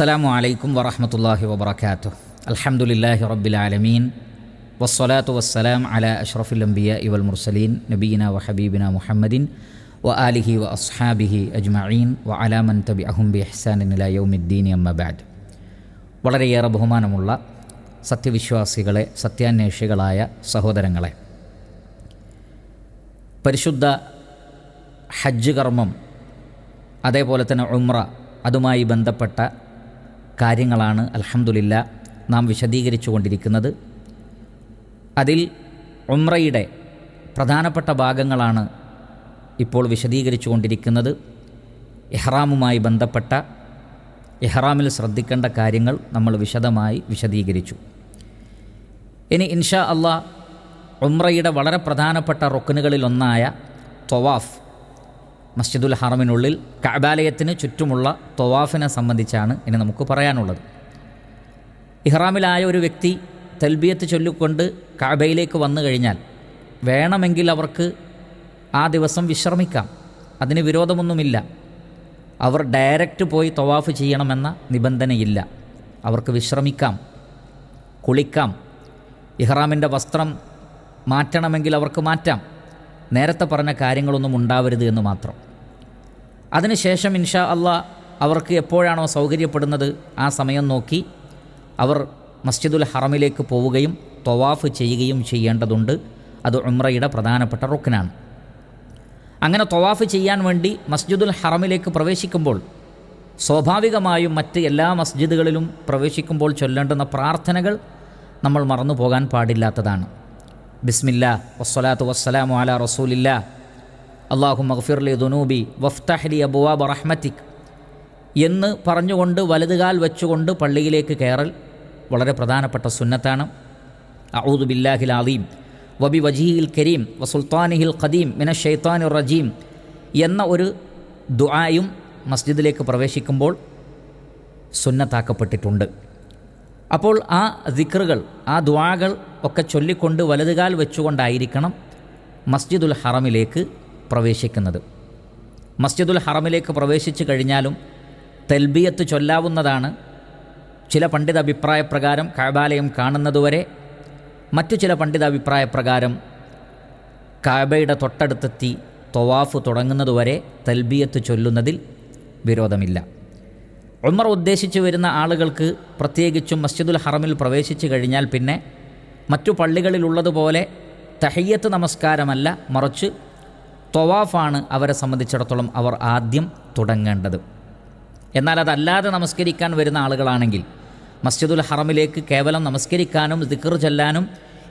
അസ്സലാമു അലൈക്കും വറഹമത്തല്ലാഹി വബർക്കാത്തു അൽഹംദുലില്ലാഹി റബ്ബിൽ ആലമീൻ. വസ്സലാത്തു വസ്സലാം അല അഷ്റഫുൽ അംബിയ ഇവൽ മുർസലീൻ. നബീന വ ഹബീബിന മുഹമ്മദിൻ വ ആലിഹി വ അസ്ഹാബിഹി അജ്മഈൻ വ അലാമൻ തബി അഹും ബി ഇഹ്സാനിൻ ഇലാ യൗമിദ്ദീൻ അമ്മബാദ് വളരെയേറെ ബഹുമാനമുള്ള സത്യവിശ്വാസികളെ സത്യാന്വേഷികളായ സഹോദരങ്ങളെ. പരിശുദ്ധ ഹജ്ജ് കർമ്മം അതേപോലെ തന്നെ ഉമ്ര അതുമായി ബന്ധപ്പെട്ട കാര്യങ്ങളാണ് അലഹമുല്ല നാം വിശദീകരിച്ചു കൊണ്ടിരിക്കുന്നത് അതിൽ ഉംറയുടെ പ്രധാനപ്പെട്ട ഭാഗങ്ങളാണ് ഇപ്പോൾ വിശദീകരിച്ചു കൊണ്ടിരിക്കുന്നത് എഹ്റാമുമായി ബന്ധപ്പെട്ട എഹ്റാമിൽ ശ്രദ്ധിക്കേണ്ട കാര്യങ്ങൾ നമ്മൾ വിശദമായി വിശദീകരിച്ചു. ഇനി ഇൻഷാ അള്ളാ ഉംറയുടെ വളരെ പ്രധാനപ്പെട്ട റുക്കനുകളിലൊന്നായ തൊവാഫ് മസ്ജിദുൽ ഹറമിനുള്ളിൽ കഅബാലയത്തിന് ചുറ്റുമുള്ള തൊവാഫിനെ സംബന്ധിച്ചാണ് ഇനി നമുക്ക് പറയാനുള്ളത്. ഇഹ്റാമിലായ ഒരു വ്യക്തി തൽബിയത്ത് ചൊല്ലിക്കൊണ്ട് കഅബയിലേക്ക് വന്നു കഴിഞ്ഞാൽ വേണമെങ്കിൽ അവർക്ക് ആ ദിവസം വിശ്രമിക്കാം. അതിന് വിരോധമൊന്നുമില്ല. അവർ ഡയറക്റ്റ് പോയി തൊവാഫ് ചെയ്യണമെന്ന നിബന്ധനയില്ല. അവർക്ക് വിശ്രമിക്കാം കുളിക്കാം ഇഹ്റാമിന്റെ വസ്ത്രം മാറ്റണമെങ്കിൽ അവർക്ക് മാറ്റാം. നേരത്തെ പറഞ്ഞ കാര്യങ്ങളൊന്നും ഉണ്ടാവരുത് എന്ന് മാത്രം. അതിനുശേഷം ഇൻഷാ അള്ളാ അവർക്ക് എപ്പോഴാണോ സൗകര്യപ്പെടുന്നത് ആ സമയം നോക്കി അവർ മസ്ജിദുൽ ഹറമിലേക്ക് പോവുകയും തൊവാഫ് ചെയ്യുകയും ചെയ്യേണ്ടതുണ്ട്. അത് ഉമ്രയുടെ പ്രധാനപ്പെട്ട റുക്കിനാണ് അങ്ങനെ തൊവാഫ് ചെയ്യാൻ വേണ്ടി മസ്ജിദുൽ ഹറമിലേക്ക് പ്രവേശിക്കുമ്പോൾ സ്വാഭാവികമായും മറ്റ് എല്ലാ മസ്ജിദുകളിലും പ്രവേശിക്കുമ്പോൾ ചൊല്ലേണ്ടുന്ന പ്രാർത്ഥനകൾ നമ്മൾ മറന്നു പോകാൻ പാടില്ലാത്തതാണ്. ബിസ്മില്ല വസ്സലാത്തു വസ്സലാമു അല റസൂലില്ല. അള്ളാഹു മഗ്ഫിർലി ദുനൂബി വഫ്തഹ്ലി അബുവാബ് റഹ്മത്തിക്. എന്ന് പറഞ്ഞുകൊണ്ട് വലതുകാൽ വെച്ചുകൊണ്ട് പള്ളിയിലേക്ക് കയറൽ വളരെ പ്രധാനപ്പെട്ട സുന്നത്താണ്. അഊദു ബില്ലാഹിൽ അലീം വബി വജീഹിൽ കരീം വസുൽത്താനിഹിൽ ഖദീം മിന ഷെയ്ത്താനുർ റജീം എന്ന ഒരു ദുആയും മസ്ജിദിലേക്ക് പ്രവേശിക്കുമ്പോൾ സുന്നത്താക്കപ്പെട്ടിട്ടുണ്ട്. അപ്പോൾ ആ ദിക്റുകൾ ആ ദ്വാകൾ ഒക്കെ ചൊല്ലിക്കൊണ്ട് വലതുകാൽ വെച്ചുകൊണ്ടായിരിക്കണം മസ്ജിദുൽ ഹറമിലേക്ക് പ്രവേശിക്കുന്നത്. മസ്ജിദുൽ ഹറമിലേക്ക് പ്രവേശിച്ചു കഴിഞ്ഞാലും തെൽബിയത്ത് ചൊല്ലാവുന്നതാണ്. ചില പണ്ഡിത അഭിപ്രായപ്രകാരം കാബാലയം കാണുന്നതുവരെ മറ്റു ചില പണ്ഡിത അഭിപ്രായപ്രകാരം കാബയുടെ തൊട്ടടുത്തെത്തി തൊവാഫ് തുടങ്ങുന്നതുവരെ തൽബിയത്ത് ചൊല്ലുന്നതിൽ വിരോധമില്ല. ഉമർ ഉദ്ദേശിച്ചു വരുന്ന ആളുകൾക്ക് പ്രത്യേകിച്ചും മസ്ജിദുൽ ഹറമിൽ പ്രവേശിച്ചു കഴിഞ്ഞാൽ പിന്നെ മറ്റു പള്ളികളിലുള്ളതുപോലെ തഹയ്യത്ത് നമസ്കാരമല്ല മറിച്ച് തൊവാഫാണ് അവരെ സംബന്ധിച്ചിടത്തോളം അവർ ആദ്യം തുടങ്ങേണ്ടത്. എന്നാൽ അതല്ലാതെ നമസ്കരിക്കാൻ വരുന്ന ആളുകളാണെങ്കിൽ മസ്ജിദുൽ ഹറമിലേക്ക് കേവലം നമസ്കരിക്കാനും ദിക്കർ ചെല്ലാനും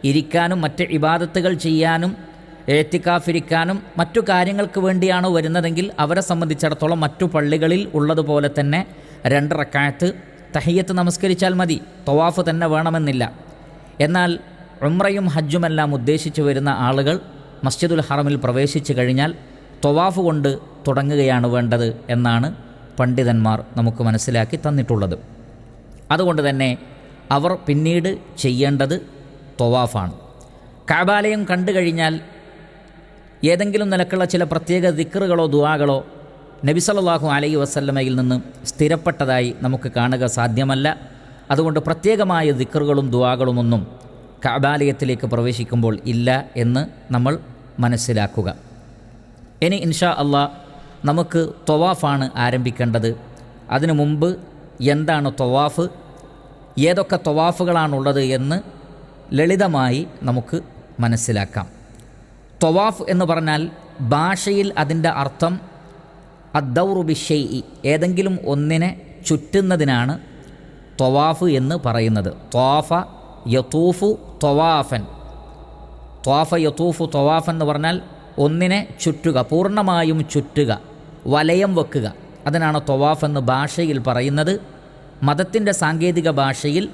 ഇരിക്കാനും മറ്റ് ഇബാദത്തുകൾ ചെയ്യാനും എഴുത്തിക്കാഫിരിക്കാനും മറ്റു കാര്യങ്ങൾക്ക് വേണ്ടിയാണോ വരുന്നതെങ്കിൽ അവരെ സംബന്ധിച്ചിടത്തോളം മറ്റു പള്ളികളിൽ ഉള്ളതുപോലെ തന്നെ രണ്ട് റക്കായത്ത് തഹയ്യത്ത് നമസ്കരിച്ചാൽ മതി തൊവാഫ് തന്നെ വേണമെന്നില്ല. എന്നാൽ ഉമ്രയും ഹജ്ജുമെല്ലാം ഉദ്ദേശിച്ചു വരുന്ന ആളുകൾ മസ്ജിദുൽ ഹറമിൽ പ്രവേശിച്ചു കഴിഞ്ഞാൽ തൊവാഫ് കൊണ്ട് തുടങ്ങുകയാണ് വേണ്ടത് എന്നാണ് പണ്ഡിതന്മാർ നമുക്ക് മനസ്സിലാക്കി തന്നിട്ടുള്ളത്. അതുകൊണ്ട് തന്നെ അവർ പിന്നീട് ചെയ്യേണ്ടത് തൊവാഫാണ്. കാബാലയം കണ്ടു കഴിഞ്ഞാൽ ഏതെങ്കിലും നിലക്കുള്ള ചില പ്രത്യേക ദിക്കറുകളോ ദുവാകളോ നബി സല്ലല്ലാഹു അലൈഹി വസല്ലമയിൽ നിന്ന് സ്ഥിരപ്പെട്ടതായി നമുക്ക് കാണുക സാധ്യമല്ല. അതുകൊണ്ട് പ്രത്യേകമായ ദിക്കറുകളും ദുവാകളുമൊന്നും കാബാലയത്തിലേക്ക് പ്രവേശിക്കുമ്പോൾ ഇല്ല എന്ന് നമ്മൾ മനസ്സിലാക്കുക. ഇനി ഇൻഷാ അള്ളാ നമുക്ക് തൊവാഫാണ് ആരംഭിക്കേണ്ടത്. അതിനു മുമ്പ് എന്താണ് തൊവാഫ്? ഏതൊക്കെ തൊവാഫുകളാണുള്ളത് എന്ന് ലളിതമായി നമുക്ക് മനസ്സിലാക്കാം. തൊവാഫ് എന്ന് പറഞ്ഞാൽ ഭാഷയിൽ അതിന്റെ അർത്ഥം അദ്ദൗറുബിഷെയ് ഏതെങ്കിലും ഒന്നിനെ ചുറ്റുന്നതിനാണ് തൊവാഫ് എന്ന് പറയുന്നത്. ത്വാഫ യത്തൂഫു തൊവാഫൻ. ത്വാഫ യത്തൂഫു തൊവാഫ് എന്ന് പറഞ്ഞാൽ ഒന്നിനെ ചുറ്റുക പൂർണമായും ചുറ്റുക വലയം വെക്കുക. അതിനാണ് തൊവാഫ് എന്ന് ഭാഷയിൽ പറയുന്നത്. മതത്തിന്റെ സാങ്കേതിക ഭാഷയിൽ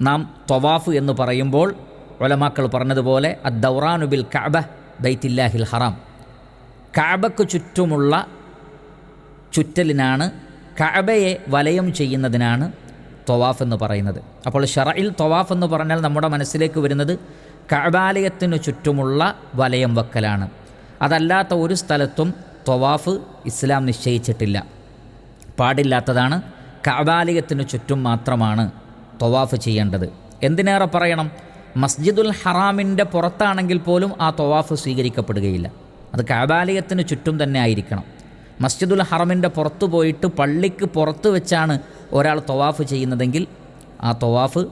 നാം തൊവാഫ് എന്ന് പറയുമ്പോൾ ഒലമാക്കൾ പറഞ്ഞതുപോലെ അദ്ദൗറാനുബിൽ കഅബ ബൈത്തില്ലാഹിൽ ഹറാം. കഅബക്ക് ചുറ്റുമുള്ള ചുറ്റലിനാണ് കഅബയെ വലയം ചെയ്യുന്നതിനാണ് തൊവാഫ് എന്ന് പറയുന്നത്. അപ്പോൾ ഷറയിൽ തൊവാഫ് എന്ന് പറഞ്ഞാൽ നമ്മുടെ മനസ്സിലേക്ക് വരുന്നത് കഅബാലയത്തിനു ചുറ്റുമുള്ള വലയം വക്കലാണ്. അതല്ലാത്ത ഒരു സ്ഥലത്തും തൊവാഫ് ഇസ്ലാം നിശ്ചയിച്ചിട്ടില്ല. പാടില്ലാത്തതാണ് കഅബാലയത്തിന് ചുറ്റും മാത്രമാണ് തൊവാഫ് ചെയ്യേണ്ടത്. എന്തിനേറെ പറയണം? മസ്ജിദുൽ ഹറാമിന്റെ പുറത്താണെങ്കിൽ പോലും ആ തൊവാഫ് സ്വീകരിക്കപ്പെടുകയില്ല. അത് കഅബാലയത്തിന് ചുറ്റും തന്നെ ആയിരിക്കണം. മസ്ജിദുൽ ഹറമിന്റെ പുറത്ത് പോയിട്ട് പള്ളിക്ക് പുറത്ത് വെച്ചാണ് ഒരാൾ തൊവാഫ് ചെയ്യുന്നതെങ്കിൽ ആ തൊവാഫ്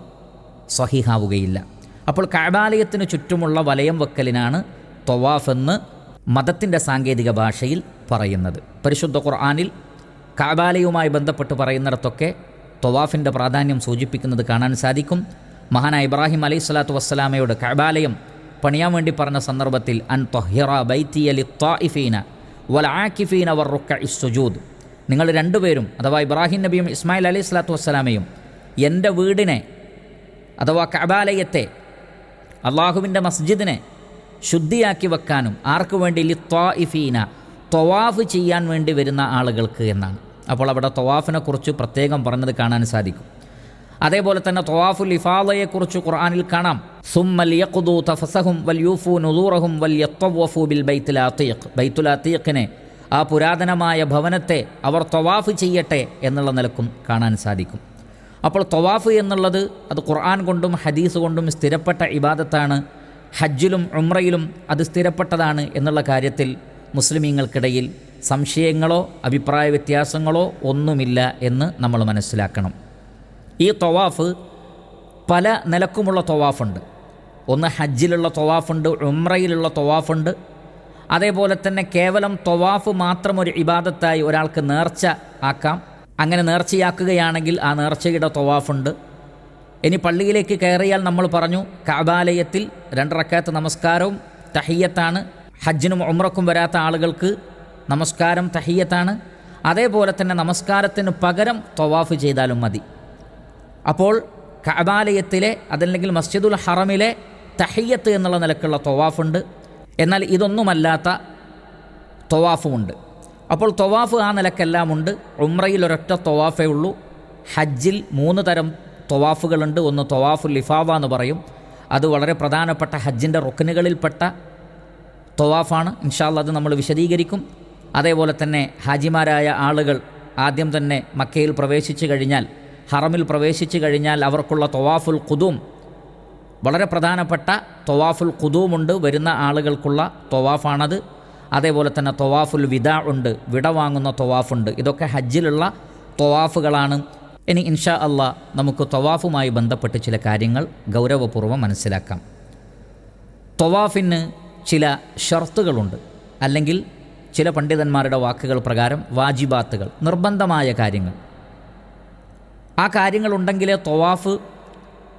സ്വഹിഹാവുകയില്ല അപ്പോൾ കാബാലയത്തിന് ചുറ്റുമുള്ള വലയം വെക്കലിനാണ് തൊവാഫ് എന്ന് മതത്തിന്റെ സാങ്കേതിക ഭാഷയിൽ പറയുന്നത്. പരിശുദ്ധ ഖുർആാനിൽ കാബാലയുമായി ബന്ധപ്പെട്ട് പറയുന്നിടത്തൊക്കെ തൊവാഫിന്റെ പ്രാധാന്യം സൂചിപ്പിക്കുന്നത് കാണാൻ സാധിക്കും. മഹാനായ ഇബ്രാഹിം അലൈഹി സ്വലാത്തു വസ്സലാമയോട് കാബാലയം പണിയാൻ വേണ്ടി പറഞ്ഞ സന്ദർഭത്തിൽ അൻ തൊഹിറ ബൈത്തിയലി ത്വാഇഫീന വൽ അവർ വർ റുക്ക ഇസ്സുജൂദ് നിങ്ങൾ രണ്ടുപേരും അഥവാ ഇബ്രാഹിം നബിയും ഇസ്മായിൽ അലി സ്വലാത്തു വസ്സലാമയും എന്റെ വീടിനെ അഥവാ കബാലയത്തെ അള്ളാഹുവിന്റെ മസ്ജിദിനെ ശുദ്ധിയാക്കി വെക്കാനും ആർക്കു വേണ്ടി ലി ത്വാഇഫീന തൊവാഫ് ചെയ്യാൻ വേണ്ടി വരുന്ന ആളുകൾക്ക് എന്നാണ്. അപ്പോൾ അവിടെ തൊവാഫിനെ കുറിച്ച് പ്രത്യേകം പറഞ്ഞത് കാണാൻ സാധിക്കും. അതേപോലെ തന്നെ തൊവാഫുൽ ഇഫാദയെക്കുറിച്ച് ഖുർആനിൽ കാണാം. സുമ്മൽ തഫസഹും വൽ യൂഫു നുദൂറഹും വൽ ബിൽ ബൈത്തുൽ ആ പുരാതനമായ ഭവനത്തെ അവർ തൊവാഫ് ചെയ്യട്ടെ എന്നുള്ള നിലക്കും കാണാൻ സാധിക്കും. അപ്പോൾ തൊവാഫ് എന്നുള്ളത് അത് ഖുർആൻ കൊണ്ടും ഹദീസ് കൊണ്ടും സ്ഥിരപ്പെട്ട ഇബാദത്താണ്. ഹജ്ജിലും ഉമ്രയിലും അത് സ്ഥിരപ്പെട്ടതാണ് എന്നുള്ള കാര്യത്തിൽ മുസ്ലിമീങ്ങൾക്കിടയിൽ സംശയങ്ങളോ അഭിപ്രായ വ്യത്യാസങ്ങളോ ഒന്നുമില്ല എന്ന് നമ്മൾ മനസ്സിലാക്കണം. ഈ തൊവാഫ് പല നിലക്കുമുള്ള തൊവാഫുണ്ട്. ഒന്ന് ഹജ്ജിലുള്ള തൊവാഫുണ്ട് ഉമ്രയിലുള്ള തൊവാഫുണ്ട്. അതേപോലെ തന്നെ കേവലം തൊവാഫ് മാത്രം ഒരു ഇബാദത്തായി ഒരാൾക്ക് നേർച്ച ആക്കാം. അങ്ങനെ നേർച്ചയാക്കുകയാണെങ്കിൽ ആ നേർച്ചയുടെ തൊവാഫുണ്ട്. ഇനി പള്ളിയിലേക്ക് കയറിയാൽ നമ്മൾ പറഞ്ഞു കാബാലയത്തിൽ രണ്ടറക്കാത്ത നമസ്കാരവും തഹീയത്താണ്. ഹജ്ജിനും ഉമ്രക്കും വരാത്ത ആളുകൾക്ക് നമസ്കാരം തഹീയത്താണ്. അതേപോലെ തന്നെ നമസ്കാരത്തിന് പകരം തൊവാഫ് ചെയ്താലും മതി. അപ്പോൾ കഅബാലയത്തിലെ അതല്ലെങ്കിൽ മസ്ജിദുൽ ഹറമിലെ തഹയ്യത്ത് എന്നുള്ള നിലക്കുള്ള തൊവാഫുണ്ട്. എന്നാൽ ഇതൊന്നുമല്ലാത്ത തൊവാഫുമുണ്ട്. അപ്പോൾ തൊവാഫ് ആ നിലക്കെല്ലാം ഉണ്ട് ഉമ്രയിൽ ഒരൊറ്റ തൊവാഫേ ഉള്ളൂ. ഹജ്ജിൽ മൂന്ന് തരം തൊവാഫുകളുണ്ട്. ഒന്ന് തൊവാഫുൽ ലിഫാവ എന്ന് പറയും. അത് വളരെ പ്രധാനപ്പെട്ട ഹജ്ജിന്റെ റുക്കനുകളിൽപ്പെട്ട തൊവാഫാണ്. ഇൻഷാല്ല അത് നമ്മൾ വിശദീകരിക്കും. അതേപോലെ തന്നെ ഹാജിമാരായ ആളുകൾ ആദ്യം തന്നെ മക്കയിൽ പ്രവേശിച്ചു കഴിഞ്ഞാൽ ഹറമിൽ പ്രവേശിച്ചു കഴിഞ്ഞാൽ അവർക്കുള്ള തൊവാഫുൽ ഖുദൂം വളരെ പ്രധാനപ്പെട്ട തൊവാഫുൽ ഖുദൂമുണ്ട്. വരുന്ന ആളുകൾക്കുള്ള തൊവാഫാണത്. അതേപോലെ തന്നെ തൊവാഫുൽ വിദ ഉണ്ട്. വിട വാങ്ങുന്ന തൊവാഫുണ്ട്. ഇതൊക്കെ ഹജ്ജിലുള്ള തൊവാഫുകളാണ്. ഇനി ഇൻഷാ അള്ളാ നമുക്ക് തൊവാഫുമായി ബന്ധപ്പെട്ട് ചില കാര്യങ്ങൾ ഗൗരവപൂർവം മനസ്സിലാക്കാം. തൊവാഫിന് ചില ഷർത്തുകളുണ്ട്. അല്ലെങ്കിൽ ചില പണ്ഡിതന്മാരുടെ വാക്കുകൾ പ്രകാരം വാജിബാത്തുകൾ നിർബന്ധമായ കാര്യങ്ങൾ. ആ കാര്യങ്ങളുണ്ടെങ്കിലേ തൊവാഫ്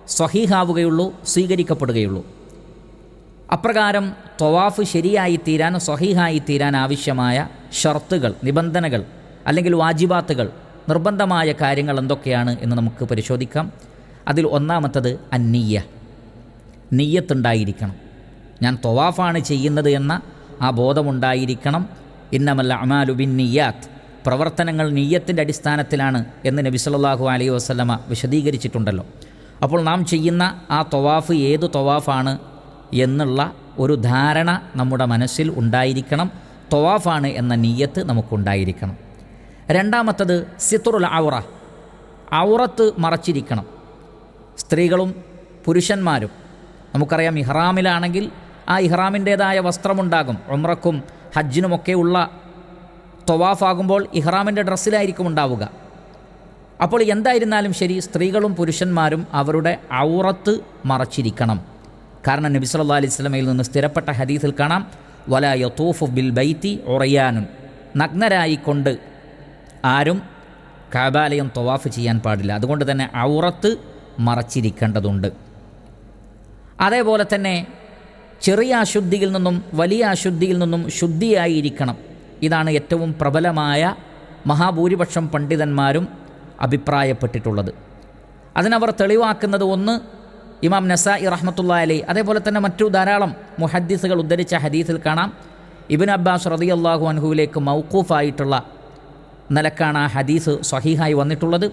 സ്വഹീഹാവുകയുള്ളൂ സ്വീകരിക്കപ്പെടുകയുള്ളൂ. അപ്രകാരം തൊവാഫ് ശരിയായി തീരാൻ സ്വഹീഹായി തീരാൻ ആവശ്യമായ ഷർത്തുകൾ നിബന്ധനകൾ അല്ലെങ്കിൽ വാജിബാത്തുകൾ നിർബന്ധമായ കാര്യങ്ങൾ എന്തൊക്കെയാണ് എന്ന് നമുക്ക് പരിശോധിക്കാം. അതിൽ ഒന്നാമത്തത് അന്നീയ നീയത്തുണ്ടായിരിക്കണം ഞാൻ തൊവാഫാണ് ചെയ്യുന്നത് എന്ന ആ ബോധമുണ്ടായിരിക്കണം. ഇന്നമല്ല അമാലുബിൻ നിയ്യാത്ത് പ്രവർത്തനങ്ങൾ നീയത്തിന്റെ അടിസ്ഥാനത്തിലാണ് എന്ന് നബി സല്ലാഹു അലൈഹി വസല്ലമ വിശദീകരിച്ചിട്ടുണ്ടല്ലോ. അപ്പോൾ നാം ചെയ്യുന്ന ആ തൊവാഫ് ഏത് തൊവാഫാണ് എന്നുള്ള ഒരു ധാരണ നമ്മുടെ മനസ്സിൽ ഉണ്ടായിരിക്കണം. തൊവാഫാണ് എന്ന നീയത്ത് നമുക്കുണ്ടായിരിക്കണം. രണ്ടാമത്തത് സിത്തുറുൽ ഔറ. ഔറത്ത് മറച്ചിരിക്കണം. സ്ത്രീകളും പുരുഷന്മാരും. നമുക്കറിയാം ഇഹ്റാമിലാണെങ്കിൽ ആ ഇഹ്റാമിന്റേതായ വസ്ത്രമുണ്ടാകും. ഉമ്രക്കും ഹജ്ജിനുമൊക്കെ ഉള്ള തൊവാഫാകുമ്പോൾ ഇഹ്റാമിന്റെ ഡ്രസ്സിലായിരിക്കും ഉണ്ടാവുക. അപ്പോൾ എന്തായിരുന്നാലും ശരി സ്ത്രീകളും പുരുഷന്മാരും അവരുടെ ഔറത്ത് മറച്ചിരിക്കണം. കാരണം നബി സല്ലാ അലൈഹി സ്വലമയിൽ നിന്ന് സ്ഥിരപ്പെട്ട ഹദീസിൽ കാണാം വല യത്തൂഫ് ബിൽ ബൈത്തി ഒറയാനും നഗ്നരായിക്കൊണ്ട് ആരും കാബാലയം തൊവാഫ് ചെയ്യാൻ പാടില്ല. അതുകൊണ്ട് തന്നെ ഔറത്ത് മറച്ചിരിക്കേണ്ടതുണ്ട്. അതേപോലെ തന്നെ ചെറിയ അശുദ്ധിയിൽ നിന്നും വലിയ അശുദ്ധിയിൽ നിന്നും ശുദ്ധിയായിരിക്കണം. ഇതാണ് ഏറ്റവും പ്രബലമായ മഹാഭൂരിപക്ഷം പണ്ഡിതന്മാരും അഭിപ്രായപ്പെട്ടിട്ടുള്ളത്. അതിനവർ തെളിവാക്കുന്നത് ഒന്ന് ഇമാം നസായി റഹ്മത്തുള്ള അലി അതേപോലെ തന്നെ മറ്റു ധാരാളം മുഹദ്ദീസുകൾ ഉദ്ധരിച്ച ഹദീസിൽ കാണാം. ഇബിൻ അബ്ബാസ് റതി അള്ളാഹു അൻഹുവിലേക്ക് മൗക്കൂഫായിട്ടുള്ള നിലക്കാണ് ആ ഹദീസ് സഹീഹായി വന്നിട്ടുള്ളത്.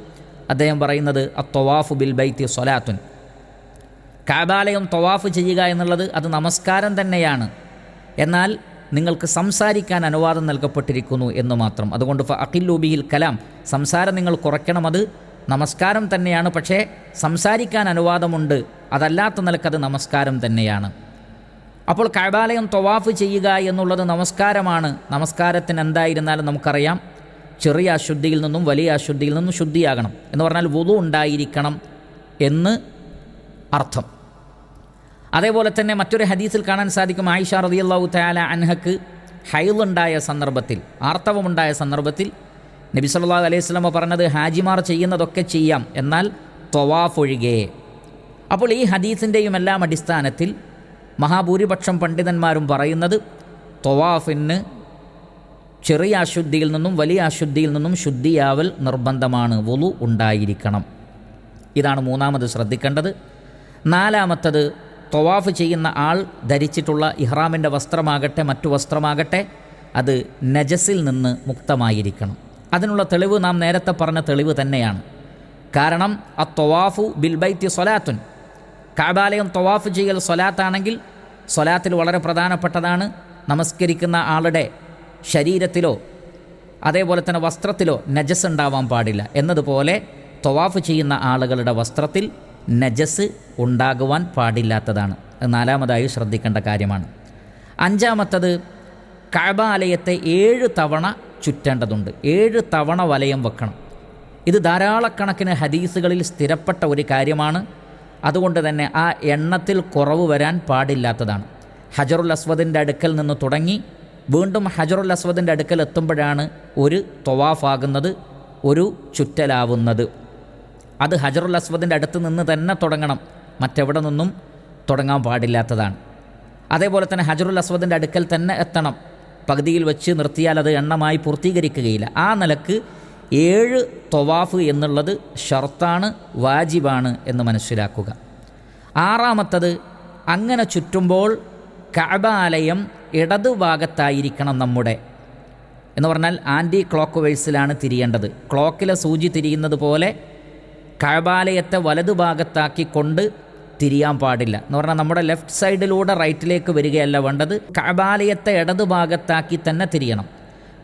അദ്ദേഹം പറയുന്നത് അ തൊവാഫ് ബിൽ ബൈത്തി സൊലാത്തുൻ കാബാലയം തൊവാഫ് ചെയ്യുക എന്നുള്ളത് അത് നമസ്കാരം തന്നെയാണ്. എന്നാൽ നിങ്ങൾക്ക് സംസാരിക്കാൻ അനുവാദം നൽകപ്പെട്ടിരിക്കുന്നു എന്ന് മാത്രം. അതുകൊണ്ട് അഖില്ലൂബിയിൽ കലാം. സംസാരം നിങ്ങൾ കുറയ്ക്കണം അത് നമസ്കാരം തന്നെയാണ്. പക്ഷേ സംസാരിക്കാൻ അനുവാദമുണ്ട്. അതല്ലാത്ത നിലക്കത് നമസ്കാരം തന്നെയാണ്. അപ്പോൾ കഴബാലയം തൊവാഫ് ചെയ്യുക എന്നുള്ളത് നമസ്കാരമാണ്. നമസ്കാരത്തിന് എന്തായിരുന്നാലും നമുക്കറിയാം. ചെറിയ അശുദ്ധിയിൽ നിന്നും വലിയ അശുദ്ധിയിൽ നിന്നും ശുദ്ധിയാകണം എന്ന് പറഞ്ഞാൽ വുതു ഉണ്ടായിരിക്കണം എന്ന് അർത്ഥം. അതേപോലെ തന്നെ മറ്റൊരു ഹദീസിൽ കാണാൻ സാധിക്കും ആയിഷ റളിയല്ലാഹു തആല അൻഹക്ക് ഹൈലുണ്ടായ സന്ദർഭത്തിൽ ആർത്തവമുണ്ടായ സന്ദർഭത്തിൽ നബി സല്ലാ അലൈഹി സ്വലമ പറഞ്ഞത് ഹാജിമാർ ചെയ്യുന്നതൊക്കെ ചെയ്യാം എന്നാൽ ത്വവാഫ് ഒഴികെ. അപ്പോൾ ഈ ഹദീസിന്റെയും എല്ലാം അടിസ്ഥാനത്തിൽ മഹാഭൂരിപക്ഷം പണ്ഡിതന്മാരും പറയുന്നത് തൊവാഫിന് ചെറിയ അശുദ്ധിയിൽ നിന്നും വലിയ അശുദ്ധിയിൽ നിന്നും ശുദ്ധിയാവൽ നിർബന്ധമാണ് വുളു ഉണ്ടായിരിക്കണം. ഇതാണ് മൂന്നാമത് ശ്രദ്ധിക്കേണ്ടത്. നാലാമത്തത് തൊവാഫ് ചെയ്യുന്ന ആൾ ധരിച്ചിട്ടുള്ള ഇഹ്റാമിന്റെ വസ്ത്രമാകട്ടെ മറ്റു വസ്ത്രമാകട്ടെ അത് നജസിൽ നിന്ന് മുക്തമായിരിക്കണം. അതിനുള്ള തെളിവ് നാം നേരത്തെ പറഞ്ഞ തെളിവ് തന്നെയാണ്. കാരണം ആ തൊവാഫു ബിൽബൈത്തി സൊലാത്തുൻ കാബാലയം തൊവാഫ് ചെയ്യൽ സൊലാത്താണെങ്കിൽ സൊലാത്തിൽ വളരെ പ്രധാനപ്പെട്ടതാണ്. നമസ്കരിക്കുന്ന ആളുടെ ശരീരത്തിലോ അതേപോലെ തന്നെ വസ്ത്രത്തിലോ നജസ് ഉണ്ടാവാൻ പാടില്ല. എന്നതുപോലെ തൊവാഫ് ചെയ്യുന്ന ആളുകളുടെ വസ്ത്രത്തിൽ നജസ് ഉണ്ടാകുവാൻ പാടില്ലാത്തതാണ്. നാലാമതായി ശ്രദ്ധിക്കേണ്ട കാര്യമാണ്. അഞ്ചാമത്തത് കഴബാലയത്തെ ഏഴ് തവണ ചുറ്റേണ്ടതുണ്ട്. ഏഴ് തവണ വലയം വെക്കണം. ഇത് ധാരാളക്കണക്കിന് ഹദീസുകളിൽ സ്ഥിരപ്പെട്ട ഒരു കാര്യമാണ്. അതുകൊണ്ട് തന്നെ ആ എണ്ണത്തിൽ കുറവ് വരാൻ പാടില്ലാത്തതാണ്. ഹജറുൽ അസ്വദിന്റെ അടുക്കൽ നിന്ന് തുടങ്ങി വീണ്ടും ഹജറുൽ അസ്വദിന്റെ അടുക്കൽ എത്തുമ്പോഴാണ് ഒരു തൊവാഫാകുന്നത് ഒരു ചുറ്റലാവുന്നത്. അത് ഹജറുൽ അസ്വദിന്റെ അടുത്ത് നിന്ന് തന്നെ തുടങ്ങണം. മറ്റെവിടെ നിന്നും തുടങ്ങാൻ പാടില്ലാത്തതാണ്. അതേപോലെ തന്നെ ഹജറുൽ അസ്വദിന്റെ അടുക്കൽ തന്നെ എത്തണം. പകുതിയിൽ വെച്ച് നിർത്തിയാൽ അത് എണ്ണമായി പൂർത്തീകരിക്കുകയില്ല. ആ നിലയ്ക്ക് ഏഴ് തൊവാഫ് എന്നുള്ളത് ഷർത്താണ് വാജിബാണ് എന്ന് മനസ്സിലാക്കുക. ആറാമത്തത് അങ്ങനെ ചുറ്റുമ്പോൾ കഅബാലയം ഇടതുഭാഗത്തായിരിക്കണം നമ്മുടെ. എന്ന് പറഞ്ഞാൽ ആന്റി ക്ലോക്ക് വൈസിലാണ് തിരിയേണ്ടത്. ക്ലോക്കിലെ സൂചി തിരിയുന്നത് പോലെ കഴബാലയത്തെ വലതുഭാഗത്താക്കിക്കൊണ്ട് തിരിയാൻ പാടില്ല. എന്ന് പറഞ്ഞാൽ നമ്മുടെ ലെഫ്റ്റ് സൈഡിലൂടെ റൈറ്റിലേക്ക് വരികയല്ല വേണ്ടത്. കഴബാലയത്തെ ഇടതുഭാഗത്താക്കി തന്നെ തിരിയണം.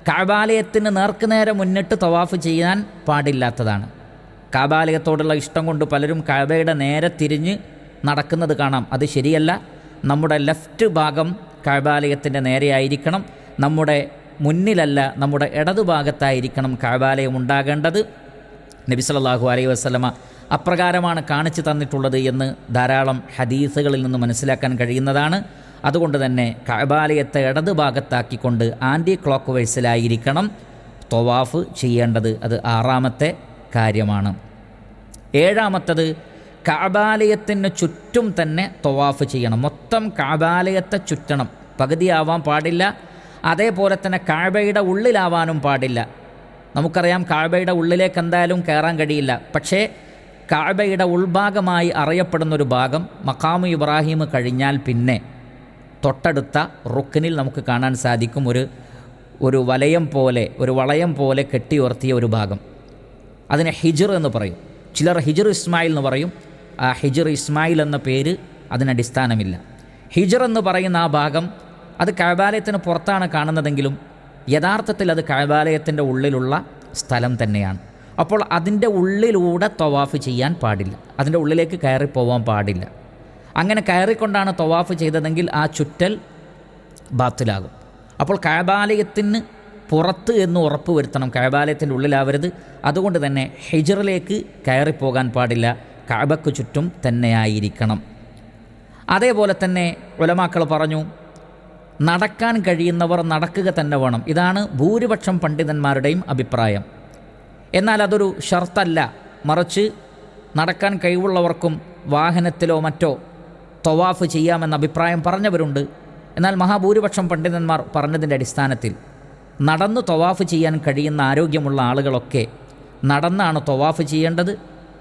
കഴബാലയത്തിന് നേർക്കുനേരെ മുന്നിട്ട് തവാഫ് ചെയ്യാൻ പാടില്ലാത്തതാണ്. കാബാലയത്തോടുള്ള ഇഷ്ടം കൊണ്ട് പലരും കഴബയുടെ നേരെ തിരിഞ്ഞ് നടക്കുന്നത് കാണാം. അത് ശരിയല്ല. നമ്മുടെ ലെഫ്റ്റ് ഭാഗം കഴബാലയത്തിന്റെ നേരെയായിരിക്കണം നമ്മുടെ മുന്നിലല്ല നമ്മുടെ ഇടതുഭാഗത്തായിരിക്കണം കഴബാലയം ഉണ്ടാകേണ്ടത്. നബി സല്ലല്ലാഹു അലൈഹി വസല്ലമ അപ്രകാരമാണ് കാണിച്ചു തന്നിട്ടുള്ളത് എന്ന് ധാരാളം ഹദീസുകളിൽ നിന്ന് മനസ്സിലാക്കാൻ കഴിയുന്നതാണ്. അതുകൊണ്ട് തന്നെ കഅബാലയത്തെ ഇടത് ഭാഗത്താക്കിക്കൊണ്ട് ആന്റി ക്ലോക്ക് വൈസിലായിരിക്കണം തൊവാഫ് ചെയ്യേണ്ടത്. അത് ആറാമത്തെ കാര്യമാണ്. ഏഴാമത്തത് കാബാലയത്തിന് ചുറ്റും തന്നെ തൊവാഫ് ചെയ്യണം. മൊത്തം കാബാലയത്തെ ചുറ്റണം. പകുതിയാവാൻ പാടില്ല. അതേപോലെ തന്നെ കാഴ്ബയുടെ ഉള്ളിലാവാനും പാടില്ല. നമുക്കറിയാം കാഴ്ബയുടെ ഉള്ളിലേക്ക് എന്തായാലും കയറാൻ കഴിയില്ല. പക്ഷേ കാഴ്ബയുടെ ഉൾഭാഗമായി അറിയപ്പെടുന്നൊരു ഭാഗം മക്കാമു ഇബ്രാഹിം കഴിഞ്ഞാൽ പിന്നെ തൊട്ടടുത്ത റുക്കിനിൽ നമുക്ക് കാണാൻ സാധിക്കും ഒരു ഒരു വലയം പോലെ ഒരു വളയം പോലെ കെട്ടിയുയർത്തിയ ഒരു ഭാഗം. അതിനെ ഹിജർ എന്ന് പറയും. ചിലർ ഹിജർ ഇസ്മായിൽ എന്ന് പറയും. ആ ഹിജർ ഇസ്മായിൽ എന്ന പേര് അതിനടിസ്ഥാനമില്ല ഹിജർ എന്ന് പറയുന്ന ആ ഭാഗം അത് കാബാലയത്തിന് പുറത്താണ് കാണുന്നതെങ്കിലും യഥാർത്ഥത്തിൽ അത് കഴബാലയത്തിന്റെ ഉള്ളിലുള്ള സ്ഥലം തന്നെയാണ്. അപ്പോൾ അതിന്റെ ഉള്ളിലൂടെ തവാഫ് ചെയ്യാൻ പാടില്ല. അതിന്റെ ഉള്ളിലേക്ക് കയറി പോകാൻ പാടില്ല. അങ്ങനെ കയറിക്കൊണ്ടാണ് തവാഫ് ചെയ്തതെങ്കിൽ ആ ചുറ്റൽ ബാത്തിലാകും. അപ്പോൾ കഴബാലയത്തിന് പുറത്ത് എന്ന് ഉറപ്പ് വരുത്തണം. കഴബാലയത്തിന്റെ ഉള്ളിലാവരുത്. അതുകൊണ്ട് തന്നെ ഹിജറിലേക്ക് കയറിപ്പോകാൻ പാടില്ല. കഴബക്ക് ചുറ്റും തന്നെയായിരിക്കണം. അതേപോലെ തന്നെ ഉലമാക്കൾ പറഞ്ഞു നടക്കാൻ കഴിയുന്നവർ നടക്കുക തന്നെ വേണം. ഇതാണ് ഭൂരിപക്ഷം പണ്ഡിതന്മാരുടെയും അഭിപ്രായം. എന്നാൽ അതൊരു ഷർത്തല്ല. മറിച്ച് നടക്കാൻ കഴിവുള്ളവർക്കും വാഹനത്തിലോ മറ്റോ തൊവാഫ് ചെയ്യാമെന്ന അഭിപ്രായം പറഞ്ഞവരുണ്ട്. എന്നാൽ മഹാഭൂരിപക്ഷം പണ്ഡിതന്മാർ പറഞ്ഞതിന്റെ അടിസ്ഥാനത്തിൽ നടന്ന് തൊവാഫ് ചെയ്യാൻ കഴിയുന്ന ആരോഗ്യമുള്ള ആളുകളൊക്കെ നടന്നാണ് തൊവാഫ് ചെയ്യേണ്ടത്.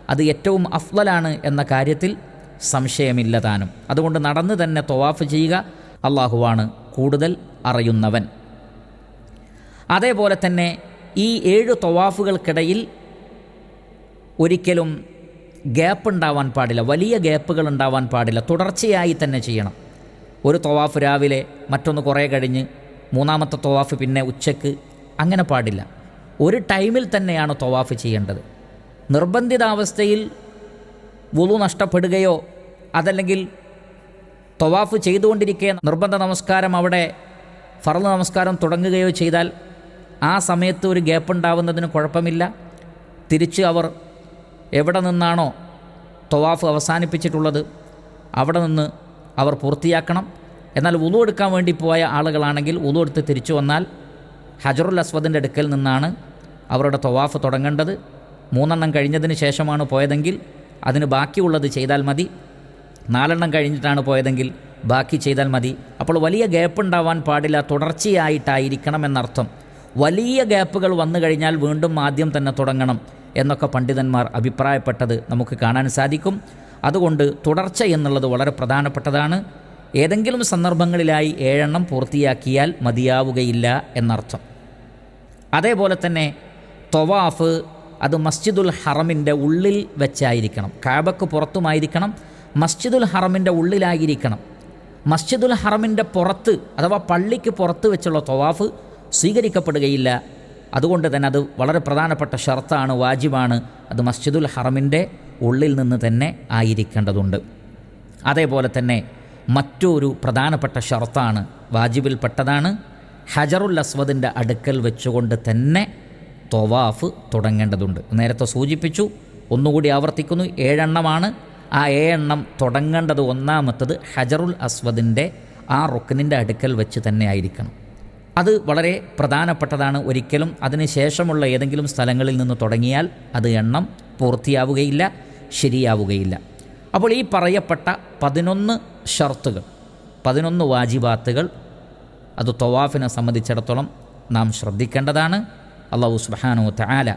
അത് ഏറ്റവും അഫ്ലലാണ് എന്ന കാര്യത്തിൽ സംശയമില്ല താനും. അതുകൊണ്ട് നടന്ന് തന്നെ തൊവാഫ് ചെയ്യുക അള്ളാഹുവാണ് കൂടുതൽ അറിയുന്നവൻ. അതേപോലെ തന്നെ ഈ ഏഴ് തൊവാഫുകൾക്കിടയിൽ ഒരിക്കലും ഗ്യാപ്പ് ഉണ്ടാവാൻ പാടില്ല. വലിയ ഗ്യാപ്പുകൾ ഉണ്ടാവാൻ പാടില്ല. തുടർച്ചയായി തന്നെ ചെയ്യണം. ഒരു തൊവാഫ് രാവിലെ മറ്റൊന്ന് കുറേ കഴിഞ്ഞ് മൂന്നാമത്തെ തൊവാഫ് പിന്നെ ഉച്ചയ്ക്ക് അങ്ങനെ പാടില്ല. ഒരു ടൈമിൽ തന്നെയാണ് തൊവാഫ് ചെയ്യേണ്ടത്. നിർബന്ധിതാവസ്ഥയിൽ വുളു നഷ്ടപ്പെടുകയോ അതല്ലെങ്കിൽ തൊവാഫ് ചെയ്തുകൊണ്ടിരിക്കെ നിർബന്ധ നമസ്കാരം അവിടെ ഫറന്ന് നമസ്കാരം തുടങ്ങുകയോ ചെയ്താൽ ആ സമയത്ത് ഒരു ഗ്യാപ്പ് ഉണ്ടാവുന്നതിന് കുഴപ്പമില്ല. തിരിച്ച് അവർ എവിടെ നിന്നാണോ തൊവാഫ് അവസാനിപ്പിച്ചിട്ടുള്ളത് അവിടെ നിന്ന് അവർ പൂർത്തിയാക്കണം. എന്നാൽ ഉളു എടുക്കാൻ വേണ്ടി പോയ ആളുകളാണെങ്കിൽ ഉളു എടുത്ത് തിരിച്ചു വന്നാൽ ഹജറുൽ അസ്വദിന്റെ അടുക്കൽ നിന്നാണ് അവരുടെ തൊവാഫ് തുടങ്ങേണ്ടത്. മൂന്നെണ്ണം കഴിഞ്ഞതിന് ശേഷമാണ് പോയതെങ്കിൽ അതിന് ബാക്കിയുള്ളത് ചെയ്താൽ മതി. നാലെണ്ണം കഴിഞ്ഞിട്ടാണ് പോയതെങ്കിൽ ബാക്കി ചെയ്താൽ മതി. അപ്പോൾ വലിയ ഗ്യാപ്പ് ഉണ്ടാവാൻ പാടില്ല തുടർച്ചയായിട്ടായിരിക്കണം എന്നർത്ഥം വലിയ ഗ്യാപ്പുകൾ വന്നു കഴിഞ്ഞാൽ വീണ്ടും ആദ്യം തന്നെ തുടങ്ങണം എന്നൊക്കെ പണ്ഡിതന്മാർ അഭിപ്രായപ്പെട്ടത് നമുക്ക് കാണാൻ സാധിക്കും. അതുകൊണ്ട് തുടർച്ച എന്നുള്ളത് വളരെ പ്രധാനപ്പെട്ടതാണ്. ഏതെങ്കിലും സന്ദർഭങ്ങളിലായി ഏഴെണ്ണം പൂർത്തിയാക്കിയാൽ മതിയാവുകയില്ല എന്നർത്ഥം. അതേപോലെ തന്നെ തൊവാഫ് അത് മസ്ജിദുൽ ഹറമിന്റെ ഉള്ളിൽ വെച്ചായിരിക്കണം. കാബക്ക് പുറത്തുമായിരിക്കണം. മസ്ജിദുൽ ഹറമിന്റെ ഉള്ളിലായിരിക്കണം. മസ്ജിദുൽ ഹറമിന്റെ പുറത്ത് അഥവാ പള്ളിക്ക് പുറത്ത് വെച്ചുള്ള തൊവാഫ് സ്വീകരിക്കപ്പെടുകയില്ല. അതുകൊണ്ട് തന്നെ അത് വളരെ പ്രധാനപ്പെട്ട ഷർത്താണ് വാജിബാണ്. അത് മസ്ജിദുൽ ഹറമിന്റെ ഉള്ളിൽ നിന്ന് തന്നെ ആയിരിക്കേണ്ടതുണ്ട്. അതേപോലെ തന്നെ മറ്റൊരു പ്രധാനപ്പെട്ട ഷർത്താണ് വാജിബിൽപ്പെട്ടതാണ്. ഹജറുൽ അസ്വദിന്റെ അടുക്കൽ വെച്ചുകൊണ്ട് തന്നെ തൊവാഫ് തുടങ്ങേണ്ടതുണ്ട്. നേരത്തെ സൂചിപ്പിച്ചു ഒന്നുകൂടി ആവർത്തിക്കുന്നു ഏഴെണ്ണമാണ്. ആ എണ്ണം തുടങ്ങേണ്ടത് ഒന്നാമത്തത് ഹജറുൽ അസ്വദിന്റെ ആ റുക്കനിന്റെ അടുക്കൽ വെച്ച് തന്നെ ആയിരിക്കണം. അത് വളരെ പ്രധാനപ്പെട്ടതാണ് ഒരിക്കലും. അതിന് ശേഷമുള്ള ഏതെങ്കിലും സ്ഥലങ്ങളിൽ നിന്ന് തുടങ്ങിയാൽ അത് എണ്ണം പൂർത്തിയാവുകയില്ല ശരിയാവുകയില്ല. അപ്പോൾ ഈ പറയപ്പെട്ട പതിനൊന്ന് ഷർത്തുകൾ പതിനൊന്ന് വാജിബാത്തുകൾ അത് തൊവാഫിനെ സംബന്ധിച്ചിടത്തോളം നാം ശ്രദ്ധിക്കേണ്ടതാണ്. അള്ളാഹു സുബാനു താല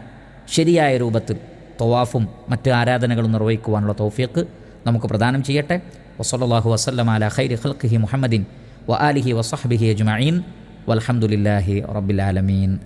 ശരിയായ രൂപത്തിൽ തൊവാഫും മറ്റ് ആരാധനകളും നിർവഹിക്കുവാനുള്ള തൗഫീഖ് നമുക്ക് പ്രദാനം ചെയ്യട്ടെ. വസല്ലാഹു വസ്ലം അല ഖൈരി ഖൽഖി മുഹമ്മദിൻ വ ആലിഹി വസഹബിഹി അജ്മഈൻ. വലഹമുല്ലാഹി റബ്ബിൽ ആലമീൻ.